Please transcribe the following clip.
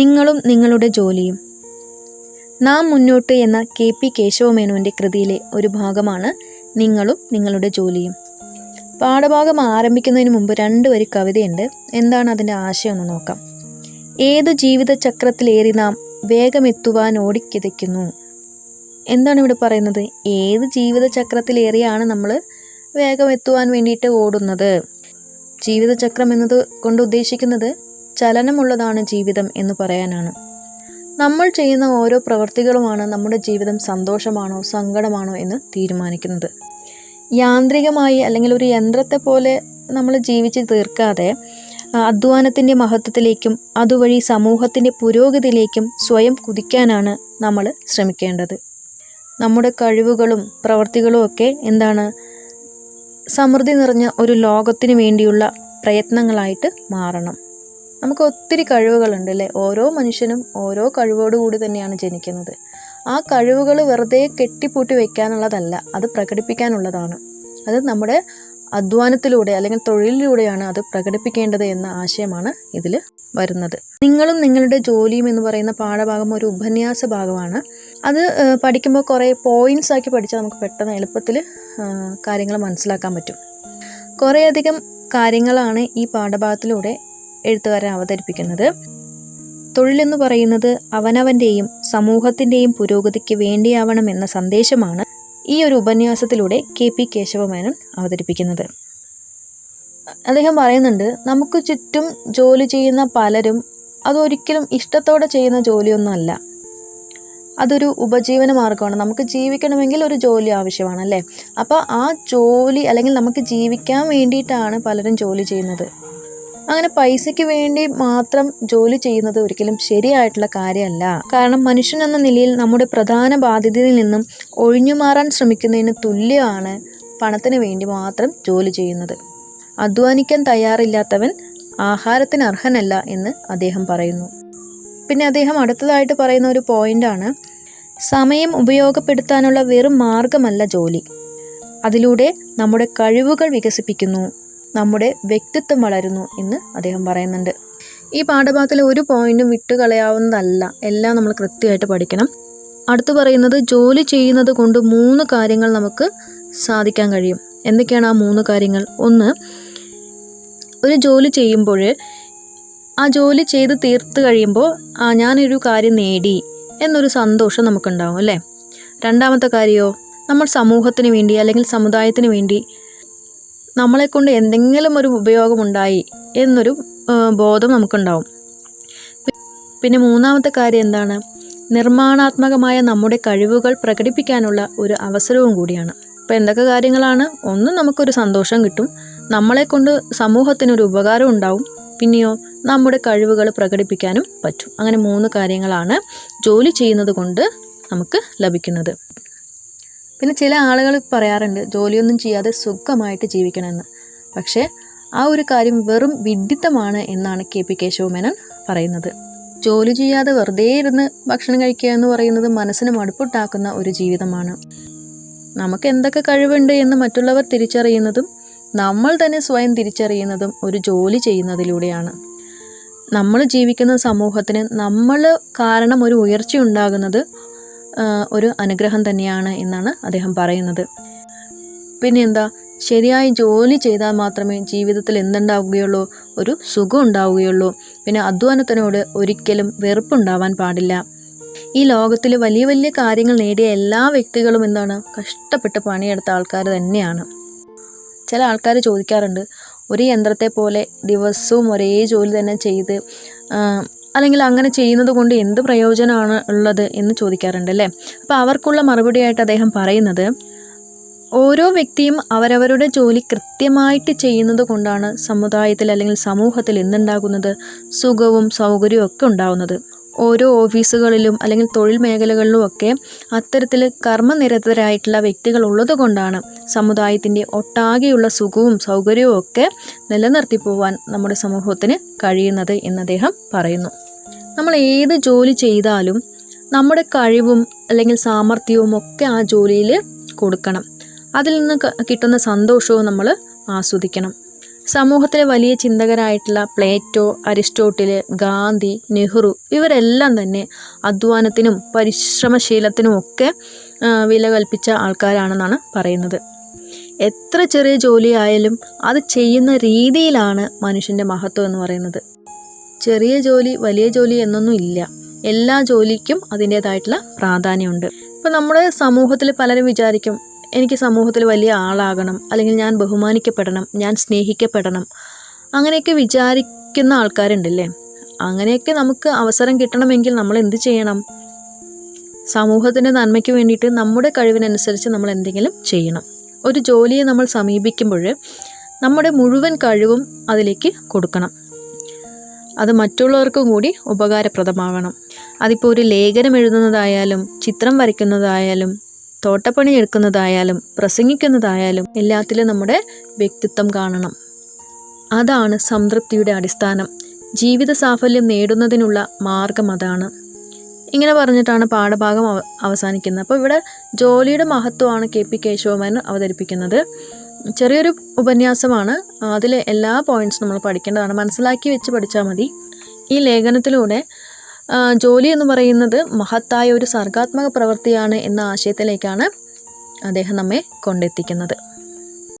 നിങ്ങളും നിങ്ങളുടെ ജോലിയും. നാം മുന്നോട്ട് എന്ന കെ പി കേശവമേനോന്റെ കൃതിയിലെ ഒരു ഭാഗമാണ് നിങ്ങളും നിങ്ങളുടെ ജോലിയും. പാഠഭാഗം ആരംഭിക്കുന്നതിന് മുമ്പ് രണ്ട് വരി കവിതയുണ്ട്. എന്താണ് അതിന്റെ ആശയം എന്ന് നോക്കാം. ഏതു ജീവിതചക്രത്തിലേറി നാം വേഗമെത്തുവാൻ ഓടിക്കിതയ്ക്കുന്നു? എന്താണ് ഇവിടെ പറയുന്നത്? ഏത് ജീവിതചക്രത്തിലേറിയാണ് നമ്മൾ വേഗമെത്തുവാൻ വേണ്ടിയിട്ട് ഓടുന്നത്? ജീവിതചക്രം എന്നത് കൊണ്ട് ഉദ്ദേശിക്കുന്നത് ചലനമുള്ളതാണ് ജീവിതം എന്ന് പറയാനാണ്. നമ്മൾ ചെയ്യുന്ന ഓരോ പ്രവൃത്തികളുമാണ് നമ്മുടെ ജീവിതം സന്തോഷമാണോ സങ്കടമാണോ എന്ന് തീരുമാനിക്കുന്നത്. യാന്ത്രികമായി അല്ലെങ്കിൽ ഒരു യന്ത്രത്തെ പോലെ നമ്മൾ ജീവിച്ച് തീർക്കാതെ അധ്വാനത്തിന്റെ മഹത്വത്തിലേക്കും അതുവഴി സമൂഹത്തിന്റെ പുരോഗതിയിലേക്കും സ്വയം കുതിക്കാനാണ് നമ്മൾ ശ്രമിക്കേണ്ടത്. നമ്മുടെ കഴിവുകളും പ്രവർത്തികളും ഒക്കെ എന്താണ്? സമൃദ്ധി നിറഞ്ഞ ഒരു ലോകത്തിന് വേണ്ടിയുള്ള പ്രയത്നങ്ങളായിട്ട് മാറണം. നമുക്ക് ഒത്തിരി കഴിവുകളുണ്ട് അല്ലേ? ഓരോ മനുഷ്യനും ഓരോ കഴിവോടുകൂടി തന്നെയാണ് ജനിക്കുന്നത്. ആ കഴിവുകൾ വെറുതെ കെട്ടിപ്പൂട്ടി വയ്ക്കാനുള്ളതല്ല അത് പ്രകടിപ്പിക്കാനുള്ളതാണ്. അത് നമ്മുടെ അധ്വാനത്തിലൂടെ അല്ലെങ്കിൽ തൊഴിലിലൂടെയാണ് അത് പ്രകടിപ്പിക്കേണ്ടത് എന്ന ആശയമാണ് ഇതിൽ വരുന്നത്. നിങ്ങളും നിങ്ങളുടെ ജോലിയും എന്ന് പറയുന്ന പാഠഭാഗം ഒരു ഉപന്യാസ ഭാഗമാണ്. അത് പഠിക്കുമ്പോൾ കുറേ പോയിന്റ്സ് ആക്കി പഠിച്ചാൽ നമുക്ക് പെട്ടെന്ന് എളുപ്പത്തിൽ കാര്യങ്ങൾ മനസ്സിലാക്കാൻ പറ്റും. കുറേയധികം കാര്യങ്ങളാണ് ഈ പാഠഭാഗത്തിലൂടെ എഴുത്തുകാരൻ അവതരിപ്പിക്കുന്നത്. തൊഴിലെന്ന് പറയുന്നത് അവനവന്റെയും സമൂഹത്തിന്റെയും പുരോഗതിക്ക് വേണ്ടിയാവണം എന്ന സന്ദേശമാണ് ഈ ഒരു ഉപന്യാസത്തിലൂടെ കെ പി കേശവമേനോൻ അവതരിപ്പിക്കുന്നത്. അദ്ദേഹം പറയുന്നുണ്ട് നമുക്ക് ചുറ്റും ജോലി ചെയ്യുന്ന പലരും അതൊരിക്കലും ഇഷ്ടത്തോടെ ചെയ്യുന്ന ജോലിയൊന്നുമല്ല അതൊരു ഉപജീവന മാർഗമാണ്. നമുക്ക് ജീവിക്കണമെങ്കിൽ ഒരു ജോലി ആവശ്യമാണ് അല്ലേ? അപ്പോൾ ആ ജോലി അല്ലെങ്കിൽ നമുക്ക് ജീവിക്കാൻ വേണ്ടിയിട്ടാണ് പലരും ജോലി ചെയ്യുന്നത്. അങ്ങനെ പൈസയ്ക്ക് വേണ്ടി മാത്രം ജോലി ചെയ്യുന്നത് ഒരിക്കലും ശരിയായിട്ടുള്ള കാര്യമല്ല. കാരണം മനുഷ്യൻ എന്ന നിലയിൽ നമ്മുടെ പ്രധാന ബാധ്യതയിൽ നിന്നും ഒഴിഞ്ഞു മാറാൻ ശ്രമിക്കുന്നതിന് തുല്യമാണ് പണത്തിന് വേണ്ടി മാത്രം ജോലി ചെയ്യുന്നത്. അധ്വാനിക്കാൻ തയ്യാറില്ലാത്തവൻ ആഹാരത്തിന് അർഹനല്ല എന്ന് അദ്ദേഹം പറയുന്നു. പിന്നെ അദ്ദേഹം അടുത്തതായിട്ട് പറയുന്ന ഒരു പോയിന്റാണ് സമയം ഉപയോഗപ്പെടുത്താനുള്ള വെറും മാർഗമല്ല ജോലി. അതിലൂടെ നമ്മുടെ കഴിവുകൾ വികസിപ്പിക്കുന്നു. നമ്മുടെ വ്യക്തിത്വം വളരുന്നു എന്ന് അദ്ദേഹം പറയുന്നുണ്ട്. ഈ പാഠഭാഗത്തിൽ ഒരു പോയിന്റും വിട്ടുകളയാവുന്നതല്ല എല്ലാം നമ്മൾ കൃത്യമായിട്ട് പഠിക്കണം. അടുത്ത് പറയുന്നത് ജോലി ചെയ്യുന്നത് കൊണ്ട് മൂന്ന് കാര്യങ്ങൾ നമുക്ക് സാധിക്കാൻ കഴിയും. എന്തൊക്കെയാണ് ആ മൂന്ന് കാര്യങ്ങൾ? ഒന്ന് ഒരു ജോലി ചെയ്യുമ്പോൾ ആ ജോലി ചെയ്ത് തീർത്ത് കഴിയുമ്പോൾ ആ ഞാനൊരു കാര്യം നേടി എന്നൊരു സന്തോഷം നമുക്കുണ്ടാവും അല്ലേ? രണ്ടാമത്തെ കാര്യമോ നമ്മൾ സമൂഹത്തിന് വേണ്ടി അല്ലെങ്കിൽ സമുദായത്തിന് വേണ്ടി നമ്മളെക്കൊണ്ട് എന്തെങ്കിലും ഒരു ഉപയോഗമുണ്ടായി എന്നൊരു ബോധം നമുക്കുണ്ടാവും. പിന്നെ മൂന്നാമത്തെ കാര്യം എന്താണ്? നിർമ്മാണാത്മകമായ നമ്മുടെ കഴിവുകൾ പ്രകടിപ്പിക്കാനുള്ള ഒരു അവസരവും കൂടിയാണ്. അപ്പോൾ എന്തൊക്കെ കാര്യങ്ങളാണ്? ഒന്ന് നമുക്കൊരു സന്തോഷം കിട്ടും. നമ്മളെ കൊണ്ട് സമൂഹത്തിനൊരു ഉപകാരം ഉണ്ടാവും. പിന്നെയോ നമ്മുടെ കഴിവുകൾ പ്രകടിപ്പിക്കാനും പറ്റും. അങ്ങനെ മൂന്ന് കാര്യങ്ങളാണ് ജോലി ചെയ്യുന്നത് കൊണ്ട് നമുക്ക് ലഭിക്കുന്നത്. പിന്നെ ചില ആളുകൾ പറയാറുണ്ട് ജോലിയൊന്നും ചെയ്യാതെ സുഖമായിട്ട് ജീവിക്കണമെന്ന്. പക്ഷേ ആ ഒരു കാര്യം വെറും വിഡിത്തമാണ് എന്നാണ് കെ പി കേശവമേനോൻ പറയുന്നത്. ജോലി ചെയ്യാതെ വെറുതെ ഇരുന്ന് ഭക്ഷണം കഴിക്കുക എന്ന് പറയുന്നത് മനസ്സിന് മടുപ്പുണ്ടാക്കുന്ന ഒരു ജീവിതമാണ്. നമുക്ക് എന്തൊക്കെ കഴിവുണ്ട് എന്ന് മറ്റുള്ളവർ തിരിച്ചറിയുന്നതും നമ്മൾ തന്നെ സ്വയം തിരിച്ചറിയുന്നതും ഒരു ജോലി ചെയ്യുന്നതിലൂടെയാണ്. നമ്മൾ ജീവിക്കുന്ന സമൂഹത്തിന് നമ്മൾ കാരണം ഒരു ഉയർച്ച ഉണ്ടാകുന്നത് ഒരു അനുഗ്രഹം തന്നെയാണ് എന്നാണ് അദ്ദേഹം പറയുന്നത്. പിന്നെ എന്താ ശരിയായി ജോലി ചെയ്താൽ മാത്രമേ ജീവിതത്തിൽ എന്തുണ്ടാവുകയുള്ളൂ? ഒരു സുഖം ഉണ്ടാവുകയുള്ളൂ. പിന്നെ അധ്വാനത്തിനോട് ഒരിക്കലും വെറുപ്പുണ്ടാവാൻ പാടില്ല. ഈ ലോകത്തിൽ വലിയ വലിയ കാര്യങ്ങൾ നേടിയ എല്ലാ വ്യക്തികളും എന്താണ്? കഷ്ടപ്പെട്ട് പണിയെടുത്ത ആൾക്കാർ തന്നെയാണ്. ചില ആൾക്കാർ ചോദിക്കാറുണ്ട് ഒരു യന്ത്രത്തെ പോലെ ദിവസവും ഒരേ ജോലി തന്നെ ചെയ്ത് അല്ലെങ്കിൽ അങ്ങനെ ചെയ്യുന്നത് കൊണ്ട് എന്ത് പ്രയോജനമാണ് ഉള്ളത് എന്ന് ചോദിക്കാറുണ്ട് അല്ലേ? അപ്പോൾ അവർക്കുള്ള മറുപടിയായിട്ട് അദ്ദേഹം പറയുന്നത് ഓരോ വ്യക്തിയും അവരവരുടെ ജോലി കൃത്യമായിട്ട് ചെയ്യുന്നത് കൊണ്ടാണ് സമുദായത്തിൽ അല്ലെങ്കിൽ സമൂഹത്തിൽ എന്തുണ്ടാകുന്നത്? സുഖവും സൗകര്യവും ഒക്കെ ഉണ്ടാകുന്നത് ഓരോ ഓഫീസുകളിലും അല്ലെങ്കിൽ തൊഴിൽ മേഖലകളിലും ഒക്കെ അത്തരത്തിൽ കർമ്മനിരതരായിട്ടുള്ള വ്യക്തികൾ ഉള്ളതുകൊണ്ടാണ് സമുദായത്തിന്റെ ഒട്ടാകെയുള്ള സുഖവും സൗകര്യവും ഒക്കെ നിലനിർത്തി പോവാൻ നമ്മുടെ സമൂഹത്തിന് കഴിയുന്നത് എന്ന് അദ്ദേഹം പറയുന്നു. നമ്മൾ ഏത് ജോലി ചെയ്താലും നമ്മുടെ കഴിവും അല്ലെങ്കിൽ സാമർഥ്യവും ഒക്കെ ആ ജോലിയിൽ കൊടുക്കണം. അതിൽ നിന്ന് കിട്ടുന്ന സന്തോഷവും നമ്മൾ ആസ്വദിക്കണം. സമൂഹത്തിലെ വലിയ ചിന്തകരായിട്ടുള്ള പ്ലേറ്റോ അരിസ്റ്റോട്ടിൽ ഗാന്ധി നെഹ്റു ഇവരെല്ലാം തന്നെ അധ്വാനത്തിനും പരിശ്രമശീലത്തിനും ഒക്കെ വില കൽപ്പിച്ച ആൾക്കാരാണെന്നാണ് പറയുന്നത്. എത്ര ചെറിയ ജോലിയായാലും അത് ചെയ്യുന്ന രീതിയിലാണ് മനുഷ്യന്റെ മഹത്വം എന്ന് പറയുന്നത്. ചെറിയ ജോലി വലിയ ജോലി എന്നൊന്നും ഇല്ല. എല്ലാ ജോലിക്കും അതിന്റേതായിട്ടുള്ള പ്രാധാന്യമുണ്ട്. ഇപ്പം നമ്മുടെ സമൂഹത്തിൽ പലരും വിചാരിക്കും എനിക്ക് സമൂഹത്തിൽ വലിയ ആളാകണം അല്ലെങ്കിൽ ഞാൻ ബഹുമാനിക്കപ്പെടണം ഞാൻ സ്നേഹിക്കപ്പെടണം. അങ്ങനെയൊക്കെ വിചാരിക്കുന്ന ആൾക്കാരുണ്ടല്ലേ? അങ്ങനെയൊക്കെ നമുക്ക് അവസരം കിട്ടണമെങ്കിൽ നമ്മൾ എന്ത് ചെയ്യണം? സമൂഹത്തിന്റെ നന്മയ്ക്ക് വേണ്ടിയിട്ട് നമ്മുടെ കഴിവിനനുസരിച്ച് നമ്മൾ എന്തെങ്കിലും ചെയ്യണം. ഒരു ജോലിയെ നമ്മൾ സമീപിക്കുമ്പോൾ നമ്മുടെ മുഴുവൻ കഴിവും അതിലേക്ക് കൊടുക്കണം. അത് മറ്റുള്ളവർക്കും കൂടി ഉപകാരപ്രദമാകണം അതിപ്പോൾ ഒരു ലേഖനം എഴുതുന്നതായാലും ചിത്രം വരയ്ക്കുന്നതായാലും തോട്ടപ്പണി എടുക്കുന്നതായാലും പ്രസംഗിക്കുന്നതായാലും എല്ലാത്തിലും നമ്മുടെ വ്യക്തിത്വം കാണണം. അതാണ് സംതൃപ്തിയുടെ അടിസ്ഥാനം. ജീവിത സാഫല്യം നേടുന്നതിനുള്ള മാർഗം അതാണ്. ഇങ്ങനെ പറഞ്ഞിട്ടാണ് പാഠഭാഗം അവസാനിക്കുന്നത്. അപ്പോൾ ഇവിടെ ജോലിയുടെ മഹത്വമാണ് കെ പി കേശവമേനോൻ അവതരിപ്പിക്കുന്നത്. ചെറിയൊരു ഉപന്യാസമാണ്. അതിലെ എല്ലാ പോയിന്റ്സും നമ്മൾ പഠിക്കേണ്ടതാണ്. മനസ്സിലാക്കി വെച്ച് പഠിച്ചാൽ മതി. ഈ ലേഖനത്തിലൂടെ ജോലി എന്ന് പറയുന്നത് മഹത്തായ ഒരു സർഗാത്മക പ്രവൃത്തിയാണ് എന്ന ആശയത്തിലേക്കാണ് അദ്ദേഹം നമ്മെ കൊണ്ടെത്തിക്കുന്നത്.